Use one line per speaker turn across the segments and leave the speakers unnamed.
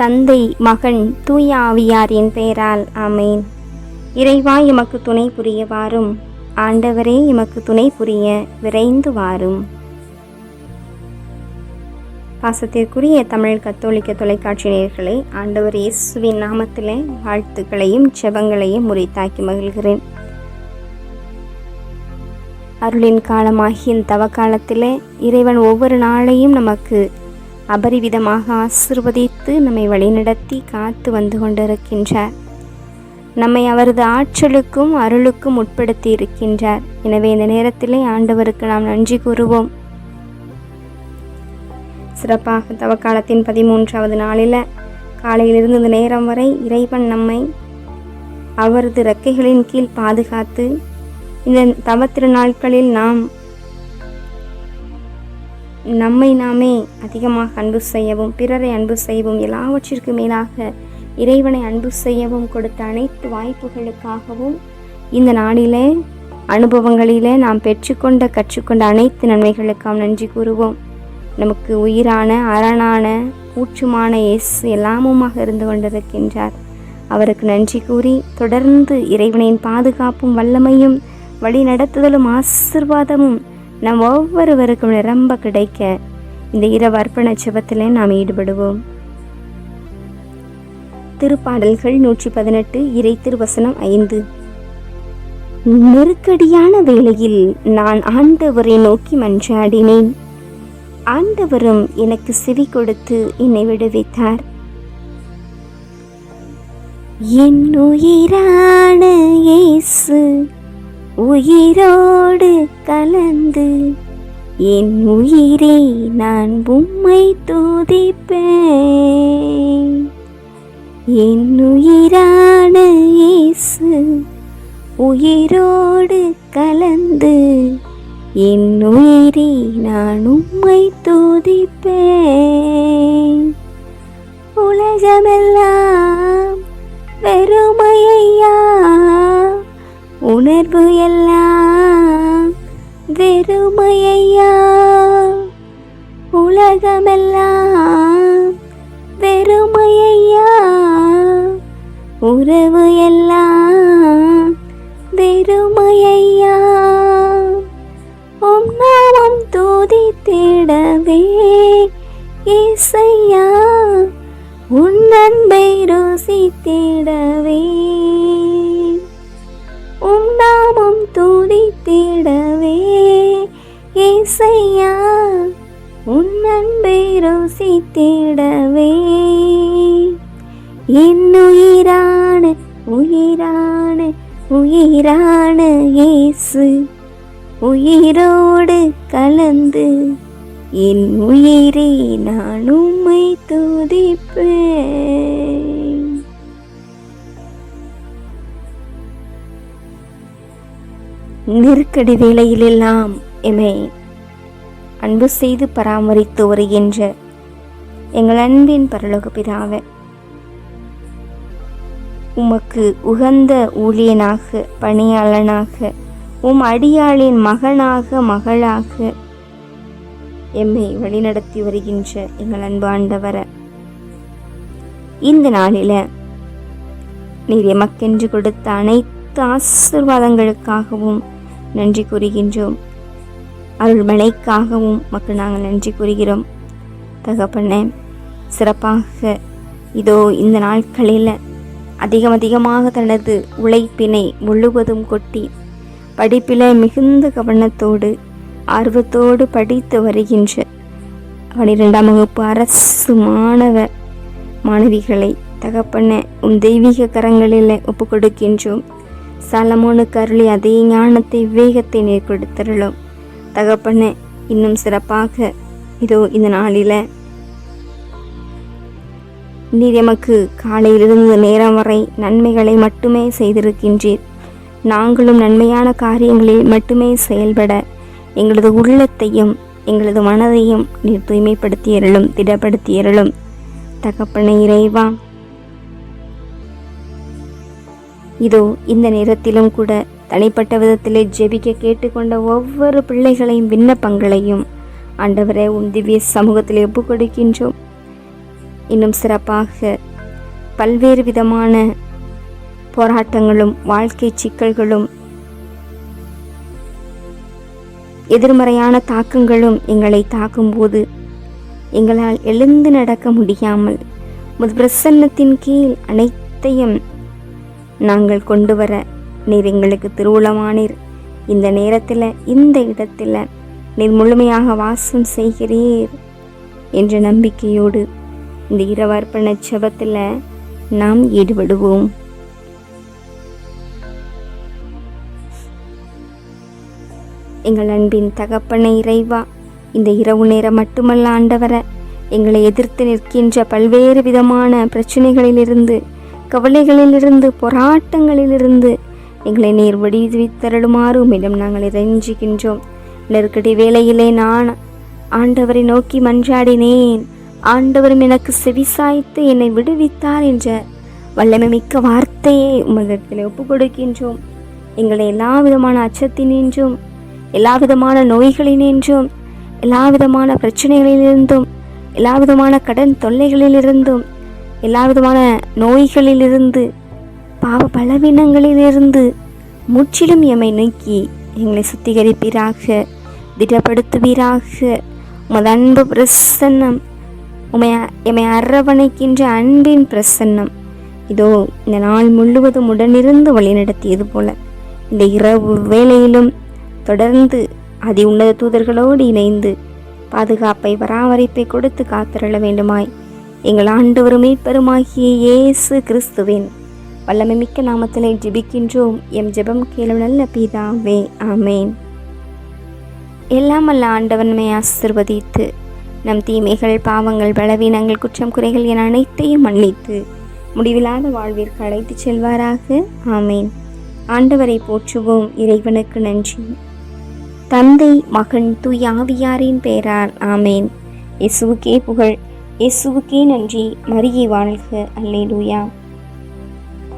தந்தை மகன் தூய ஆவியாரின் பெயரால் ஆமேன். இறைவா எமக்கு துணை புரிய வாரும். ஆண்டவரே எமக்கு துணை புரிய விரைந்து வாரும். பாசத்திற்குரிய தமிழ் கத்தோலிக்க தொலைக்காட்சி நேயர்களே ஆண்டவர் இயேசுவின் நாமத்திலே வாழ்த்துக்களையும் செபங்களையும் முறைத்தாக்கி மகிழ்கிறேன். அருளின் காலமாகிய தவக்காலத்தில் இறைவன் ஒவ்வொரு நாளையும் நமக்கு அபரிவிதமாக ஆசிர்வதித்து நம்மை வழிநடத்தி காத்து வந்து கொண்டிருக்கின்றார். நம்மை அவரது ஆற்றலுக்கும் அருளுக்கும் உட்படுத்தி இருக்கின்றார் எனவே இந்த நேரத்திலே ஆண்டவருக்கு நாம் நன்றி கூறுவோம். சிறப்பாக தவக்காலத்தின் பதிமூன்றாவது நாளில் காலையிலிருந்து இந்த நேரம் வரை இறைவன் நம்மை அவரது ரெக்கைகளின் கீழ் பாதுகாத்து இந்த தவத்திரு நாட்களில் நாம் நம்மை நாமே அதிகமாக அன்பு செய்யவும் பிறரை அன்பு செய்யவும் எல்லாவற்றிற்கு மேலாக இறைவனை அன்பு செய்யவும் கொடுத்த அனைத்து வாய்ப்புகளுக்காகவும் இந்த நாளிலே அனுபவங்களிலே நாம் பெற்றுக்கொண்ட கற்றுக்கொண்ட அனைத்து நன்மைகளுக்காம் நன்றி கூறுவோம். நமக்கு உயிரான அரணான ஊற்றுமான எஸ் எல்லாமுமாக இருந்து கொண்டிருக்கின்றார். அவருக்கு நன்றி கூறி தொடர்ந்து இறைவனின் பாதுகாப்பும் வல்லமையும் வழிநடத்துதலும் ஆசிர்வாதமும் நம் ஒவ்வொருவருக்கும் நிரம்ப கிடைக்க இந்த இரவு அர்ப்பண ஜெபத்திலே நாம் ஈடுபடுவோம். திருப்பாடல்கள் நூற்றி பதினெட்டு இறை திருவசனம் ஐந்து. நெருக்கடியான வேளையில் நான் ஆண்டவரை நோக்கி மன்றாடினேன். ஆண்டவரும் எனக்கு செவி கொடுத்து என்னை விடுவித்தார். என் உயிரான இயேசு உயிரோடு கலந்து என் உயிரே நான் உம்மை துதிப்பேன். என் உயிரான இயேசு உயிரோடு கலந்து என் உயிரே நான் உம்மை துதிப்பேன். உலகமெல்லாம் வெறுமையா உணர்வு எல்லாம் வெறுமையா உலகமெல்லாம் வெறுமையா உறவு எல்லாம் வெறுமையா உம் நாமம் துதித்திடவே இசையா? உன் அன்பை ருசித்திடவே விடவே என் உயிரான உயிரான இயேசு உயிரோடு கலந்து என் உயிரே நான் உம்மை துதிப்பேன். நெருக்கடி வேளையிலெல்லாம் என்னை அன்பு செய்து பராமரித்து வருகின்ற எங்கள் அன்பின் பரலோக பிதாவே உமக்கு உகந்த ஊழியனாக பணியாளனாக உம் அடியாளின் மகனாக மகளாக எம்மை வழிநடத்தி வருகின்ற எங்கள் அன்பாண்டவர இந்த நாளில நீர் எமக்கென்று கொடுத்த அனைத்து ஆசிர்வாதங்களுக்காகவும் நன்றி கூறுகின்றோம். அருள்மனைக்காகவும் மக்கள் நாங்கள் நன்றி கூறுகிறோம். தகப்பனே சிறப்பாக இதோ இந்த நாட்களில் அதிகம் அதிகமாக தனது உழைப்பினை முழுவதும் கொட்டி படிப்பில் மிகுந்த கவனத்தோடு ஆர்வத்தோடு படித்து வருகின்ற பனிரெண்டாம் வகுப்பு அரசு மாணவ மாணவிகளை தகப்பன உம் தெய்வீக கரங்களில் ஒப்பு கொடுக்கின்றோம் சலமோனுக்கு அருளி அதே ஞானத்தை வேகத்தை நீர் கொடுத்தருளும் தகப்பன இன்னும் சிறப்பாக இதோ இந்த நாளில் நீர் எமக்கு காலையிலிருந்து நேரம் வரை நன்மைகளை மட்டுமே செய்திருக்கின்றீர். நாங்களும் நன்மையான காரியங்களில் மட்டுமே செயல்பட எங்களது உள்ளத்தையும் எங்களது மனதையும் நீர் தூய்மைப்படுத்தியருளும் திடப்படுத்தியருளும் தகப்பன இறைவா இதோ இந்த நேரத்திலும் கூட தனிப்பட்ட விதத்திலே ஜெபிக்க கேட்டுக்கொண்ட ஒவ்வொரு பிள்ளைகளையும் விண்ணப்பங்களையும் ஆண்டவரே உன் திவ்ய சமூகத்தில் ஒப்பு கொடுக்கின்றோம் இன்னும் சிறப்பாக பல்வேறு விதமான போராட்டங்களும் வாழ்க்கை சிக்கல்களும் எதிர்மறையான தாக்கங்களும் எங்களை தாக்கும்போது எங்களால் எழுந்து நடக்க முடியாமல் முது பிரசன்னத்தின் கீழ் அனைத்தையும் நாங்கள் கொண்டு வர நீர் எங்களுக்கு திருவுளமானீர். இந்த நேரத்தில் இந்த இடத்துல நீர் முழுமையாக வாசம் செய்கிறீர் என்ற நம்பிக்கையோடு இந்த இரவர்ப்பண ஜெபத்தில் நாம் ஈடுபடுவோம். எங்கள் அன்பின் தகப்பனை இறைவா இந்த இரவு நேரம் மட்டுமல்ல ஆண்டவரை எங்களை எதிர்த்து நிற்கின்ற பல்வேறு விதமான பிரச்சனைகளிலிருந்து கவலைகளிலிருந்து போராட்டங்களிலிருந்து எங்களை நீர் விடுவித்தருளுமாறு உம்மிடம் நாங்கள் இறைஞ்சுகின்றோம். நெருக்கடி வேலையிலே நான் ஆண்டவரை நோக்கி மன்றாடினேன். ஆண்டவரும் எனக்கு செவிசாய்த்து என்னை விடுவித்தார் என்ற வல்லமை மிக்க வார்த்தையை உமதிடத்தில் ஒப்புக் கொடுக்கின்றோம் எங்களை எல்லா விதமான அச்சத்தினின்றும் எல்லா விதமான நோய்களினின்றும் எல்லா விதமான பிரச்சனைகளிலிருந்தும் எல்லா விதமான கடன் தொல்லைகளிலிருந்தும் எல்லா விதமான நோய்களிலிருந்து பாவ பலவீனங்களிலிருந்து முற்றிலும் எம்மை நீக்கி எங்களை சுத்திகரிப்பீராக. திடப்படுத்துவீராக. உமது அன்பு பிரசன்னம். உமை எம்மை அரவணைக்கின்ற அன்பின் பிரசன்னம். இதோ இந்த நாள் முழுவதும் உடனிருந்து வழிநடத்தியது போல. இந்த இரவு வேளையிலும் தொடர்ந்து அதி உன்னத தூதர்களோடு இணைந்து பாதுகாப்பை பராமரிப்பை கொடுத்து காத்திரள வேண்டுமாய். எங்கள் ஆண்டவருமே பெருமாகிய இயேசு கிறிஸ்துவின் வல்லமை மிக்க நாமத்தினை ஜெபிக்கின்றோம். எம் ஜெபம் கேளும் நல்ல பிதாவே. ஆமேன். எல்லாம் அல்ல ஆண்டவன்மை ஆசிர்வதித்து நம் தீமைகள் பாவங்கள் பலவீனங்கள் குற்றம் குறைகள் என அனைத்தையும் மன்னித்து முடிவில்லாத வாழ்விற்கு அழைத்துச் செல்வாராக. ஆமேன். ஆண்டவரை போற்றுவோம். இறைவனுக்கு நன்றி. தந்தை மகன் துயாவியாரின் பெயரால் ஆமேன். இயேசுவுக்கே புகழ். இயேசுவுக்கே நன்றி. மரியை வாழ்க. அல்லேலூயா.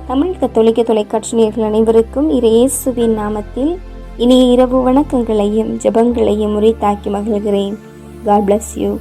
தமிழ் கத்தோலிக்க தொலைக்காட்சி நேர்கள் அனைவருக்கும் இறை இயேசுவின் நாமத்தில் இனிய இரவு வணக்கங்களையும் ஜெபங்களையும் தாக்கி மகிழ்கிறேன். God bless you